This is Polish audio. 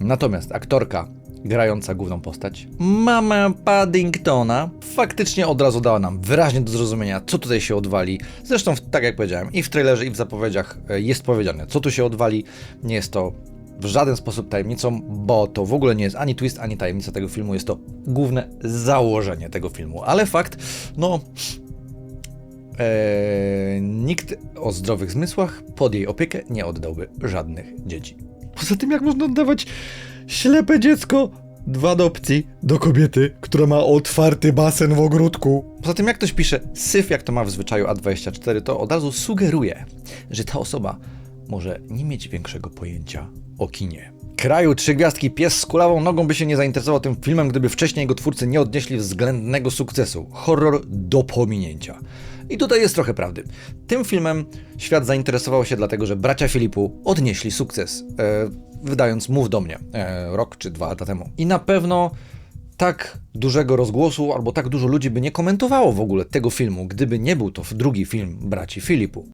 Natomiast aktorka grająca główną postać, mama Paddingtona, faktycznie od razu dała nam wyraźnie do zrozumienia, co tutaj się odwali. Zresztą, tak jak powiedziałem, i w trailerze, i w zapowiedziach e, jest powiedziane, co tu się odwali. Nie jest to w żaden sposób tajemnicą, bo to w ogóle nie jest ani twist, ani tajemnica tego filmu, jest to główne założenie tego filmu. Ale fakt, no, Eee, nikt o zdrowych zmysłach pod jej opiekę nie oddałby żadnych dzieci. Poza tym, jak można oddawać ślepe dziecko w adopcji do kobiety, która ma otwarty basen w ogródku? Poza tym, jak ktoś pisze syf, jak to ma w zwyczaju A24, to od razu sugeruje, że ta osoba może nie mieć większego pojęcia o kinie. Kraju trzy gwiazdki pies z kulawą nogą by się nie zainteresował tym filmem, gdyby wcześniej jego twórcy nie odnieśli względnego sukcesu. Horror do pominięcia. I tutaj jest trochę prawdy. Tym filmem świat zainteresował się dlatego, że bracia Filipu odnieśli sukces, e, wydając Mów do mnie e, rok czy dwa lata temu. I na pewno tak dużego rozgłosu albo tak dużo ludzi by nie komentowało w ogóle tego filmu, gdyby nie był to drugi film braci Filipu.